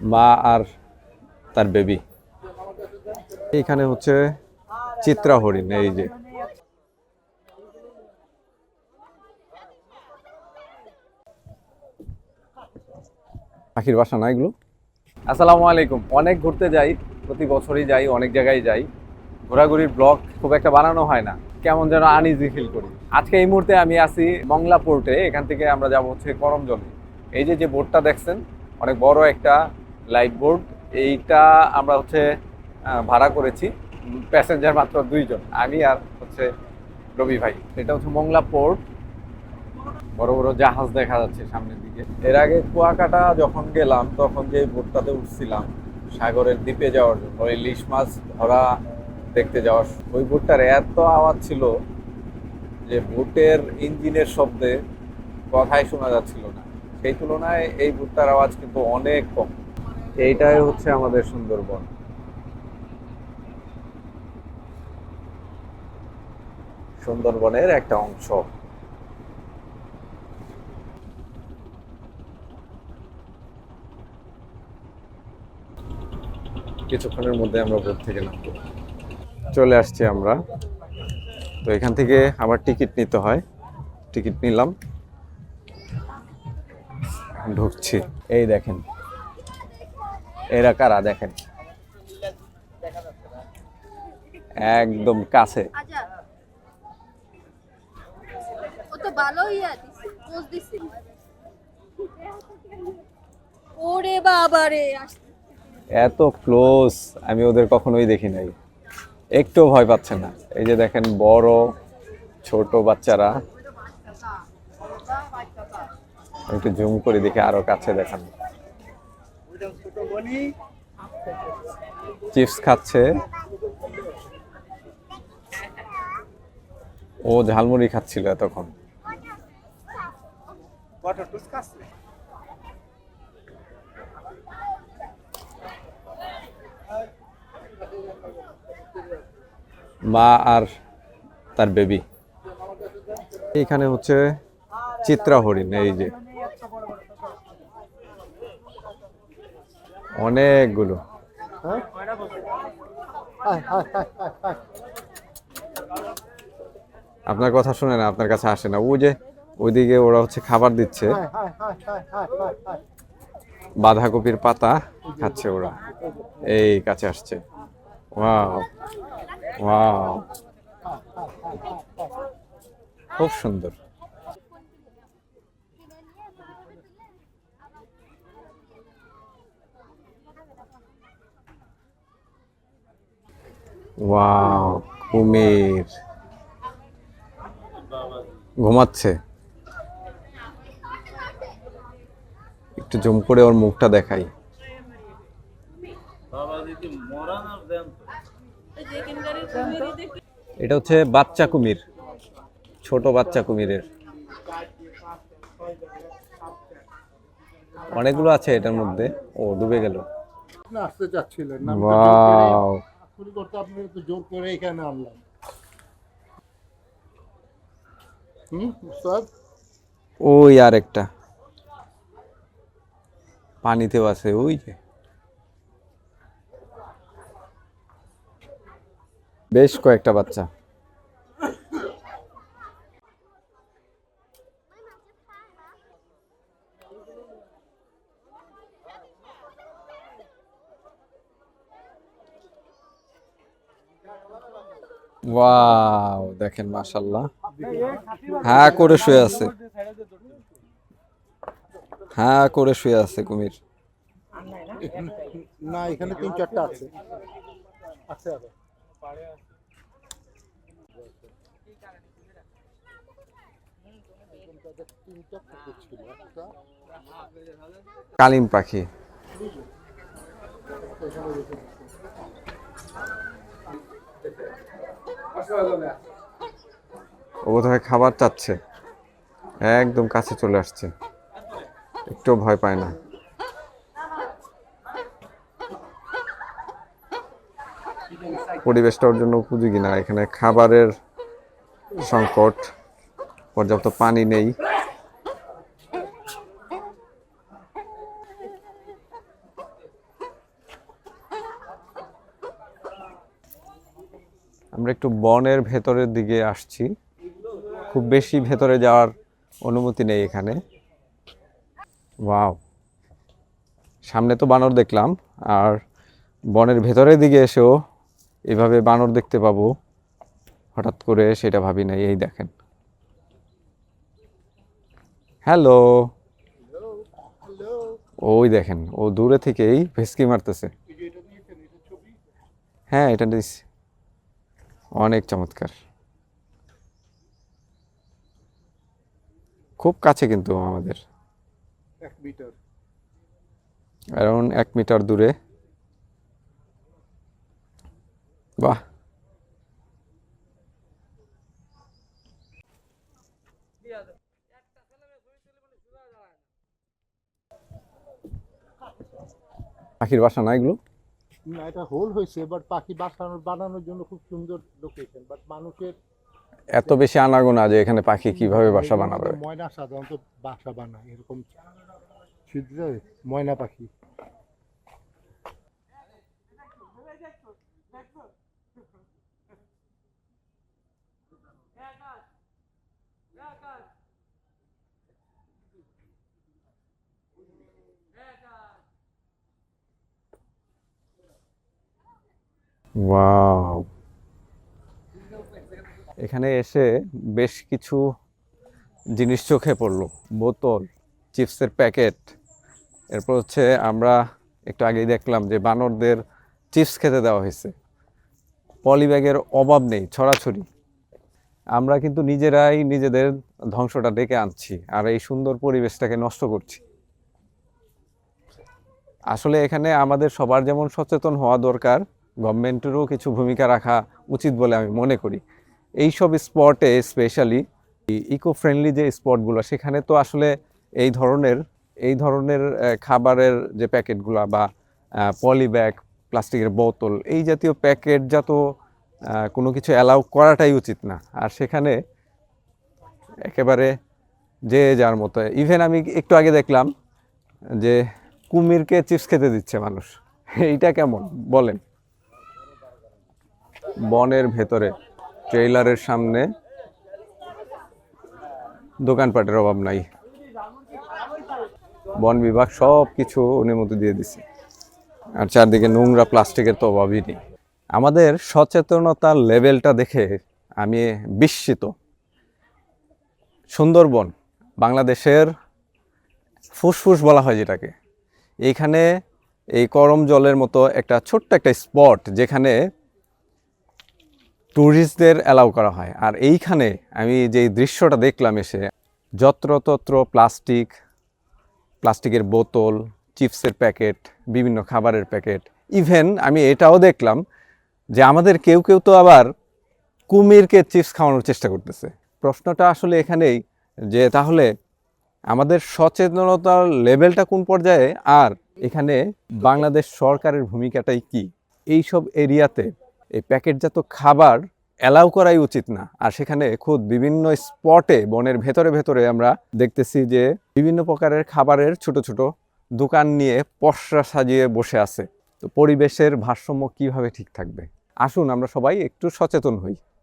মা আর তার বেবি। এইখানে হচ্ছে চিত্রা হরিণ এই যে। পাখির বাসা না এগুলো? আসসালামু আলাইকুম। অনেক ঘুরতে যাই, প্রতি বছরই যাই, অনেক জায়গায় যাই। ঘোরাঘুরির ব্লগ খুব একটা বানানো হয় না। কেমন যেন আনইজি ফিল করি। আজকে এই মুহূর্তে আমি আছি মংলা পোর্টে, এখান থেকে আমরা যাব হচ্ছে করমজলে। এই যে যে বোর্ডটা দেখছেন, অনেক বড় একটা লাইট বোর্ড এইটা আমরা হচ্ছে ভাড়া করেছি প্যাসেঞ্জার মাত্র দুইজন, আমি আর হচ্ছে রবি ভাই। এটা হচ্ছে মংলা পোর্ট বড় বড় জাহাজ দেখা যাচ্ছে সামনের দিকে। এর আগে কুয়াকাটা যখন গেলাম, তখন যে বোটটাতে উঠছিলাম, সাগরের দ্বীপে যাওয়ার জন্য, ওই ইলিশ মাছ ধরা দেখতে যাওয়ার ওই বোটটার এত আওয়াজ ছিল যে বোটের ইঞ্জিনের শব্দে কথাই শোনা যাচ্ছিল না। সেই তুলনায় এই বোটটার আওয়াজ কিন্তু অনেক কম। এইটাই হচ্ছে আমাদের সুন্দরবন। সুন্দরবনের একটা অংশ। কিছুক্ষণের মধ্যে আমরা বোট থেকে নামবো। চলে আসছি আমরা। তো এখান থেকে আবার টিকিট নিতে হয়। টিকিট নিলাম। ঢুকছি। এই দেখেন। এরা কারা দেখেন? একদম কাছে। আচ্ছা। ওরে বাবা রে এত ক্লোজ আমি ওদের কখনোই দেখি নাই। একটু ভয় পাচ্ছে না। এই যে দেখেন বড় ছোট বাচ্চারা। একটু জুম করে দেখে আরও কাছে দেখান। চিপস খাচ্ছে। ও ঝালমুড়ি খাচ্ছিল এতক্ষণ। মা আর তার বেবি এখানে হচ্ছে চিত্রা হরিণ এই যে। অনেকগুলো। আপনার কথা শুনে না, আপনার কাছে আসে না। ও যে ওইদিকে ওরা হচ্ছে খাবার দিচ্ছে। বাঁধাকপির পাতা খাচ্ছে ওরা। এই কাছে আসছে। খুব সুন্দর। ওয়াও কুমির। ঘুমাচ্ছে। একটু জুম করে ওর মুখটা দেখাই। এটা হচ্ছে বাচ্চা কুমির ছোট বাচ্চা কুমিরের। অনেকগুলো আছে এটার মধ্যে। ও ডুবে গেল। আসতে চাচ্ছিলেন না আমি তো জোর ওয়াও করে- চুরি করতে আপনি তো জোর করে এখানে আনলাম হুম উস্তাদ ওই আর একটা পানিতেও আছে ওই যে বেশ কয়েকটা বাচ্চা ওয়াও দেখেন মাশাল্লাহ হ্যাঁ করে শুয়ে আছে। হ্যাঁ করে শুয়ে আছে কুমির। না এখানে তিন চারটা আছে। আছে কালিম পাখি। ও বোধহয় খাবার চাচ্ছে। একদম কাছে চলে আসছে। একটু ভয় পায় না। পরিবেশটা ওর জন্য উপযোগী না। এখানে খাবারের সংকট, পর্যাপ্ত পানি নেই। আমরা একটু বনের ভেতরের দিকে আসছি। খুব বেশি ভেতরে যাওয়ার অনুমতি নেই এখানে। ওয়াও। সামনে তো বানর দেখলাম, আর বনের ভেতরের দিকে এসেও এভাবে বানর দেখতে পাবো। হঠাৎ করে সেটা ভাবি নাই, এই দেখেন। হ্যালো। ওই দেখেন, ও দূরে থেকেই ভেসকি মারতেছে। হ্যাঁ এটা দিচ্ছি অনেক চমৎকার। খুব কাছে কিন্তু আমাদের। এক মিটার। অ্যারাউন্ড এক মিটার দূরে। বাহ! পাখির বাসা না এগুলো? না এটা হোল হয়েছে বাট পাখি বাসানোর বানানোর জন্য খুব সুন্দর লোকেশন বাট মানুষের এত বেশি আনাগোনা যে এখানে পাখি কীভাবে বাসা বানাবে? ময়না সাধারণত বাসা বানায় এরকম ছিদ্রে ময়না পাখি। এখানে এসে বেশ কিছু জিনিস চোখে পড়ল। বোতল, চিপসের প্যাকেট। এরপর হচ্ছে আমরা একটু আগেই দেখলাম যে বানরদের চিপস খেতে দেওয়া হয়েছে। পলিব্যাগের অভাব নেই, ছড়াছড়ি। আমরা কিন্তু নিজেরাই নিজেদের ধ্বংসটা ডেকে আনছি আর এই সুন্দর পরিবেশটাকে নষ্ট করছি। আসলে এখানে আমাদের সবার যেমন সচেতন হওয়া দরকার গভর্নমেন্টেরও কিছু ভূমিকা রাখা উচিত বলে আমি মনে করি। এইসব স্পটে স্পেশালি ইকো ফ্রেন্ডলি যে স্পটগুলো সেখানে তো আসলে এই ধরনের এই ধরনের খাবারের যে প্যাকেটগুলো বা পলি ব্যাগ প্লাস্টিকের বোতল, এই জাতীয় প্যাকেটজাত কোনো কিছু অ্যালাউ করাটাই উচিত না। আর সেখানে একেবারে যে যার মতো ইভেন আমি একটু আগে দেখলাম যে কুমিরকে চিপস খেতে দিচ্ছে মানুষ। এইটা কেমন? বলেন। বনের ভেতরে, ট্রেইলারের সামনে। দোকানপাটের অভাব নাই। বন বিভাগ সব কিছু অনুমতি দিয়ে দিছে। আর চারদিকে নোংরা প্লাস্টিকের তো অভাবই নেই। আমাদের সচেতনতার লেভেলটা দেখে আমি বিস্মিত। সুন্দরবন, বাংলাদেশের ফুসফুস বলা হয় যেটাকে। এইখানে এই করম জলের মতো একটা ছোট্ট একটা স্পট যেখানে ট্যুরিস্টদের অ্যালাউ করা হয়। আর এইখানে আমি যে দৃশ্যটা দেখলাম এসে, যত্রতত্র প্লাস্টিক, প্লাস্টিকের বোতল, চিপসের প্যাকেট, বিভিন্ন খাবারের প্যাকেট, ইভেন আমি এটাও দেখলাম যে আমাদের কেউ কেউ তো আবার কুমিরকে চিপস খাওয়ানোর চেষ্টা করতেছে। প্রশ্নটা আসলে এখানেই যে তাহলে আমাদের সচেতনতার লেভেলটা কোন পর্যায়ে? আর এখানে বাংলাদেশ সরকারের ভূমিকাটাই কি? এইসব এরিয়াতে এই প্যাকেটজাত খাবার অ্যালাউ করাই উচিত না। আর সেখানে খুব বিভিন্ন স্পটে, বনের ভেতরে ভেতরে আমরা দেখতেছি যে বিভিন্ন প্রকারের খাবারের ছোট ছোট দোকান নিয়ে পশরা সাজিয়ে বসে আছে। তো পরিবেশের ভারসাম্য কীভাবে ঠিক থাকবে? আসুন আমরা সবাই একটু সচেতন হই।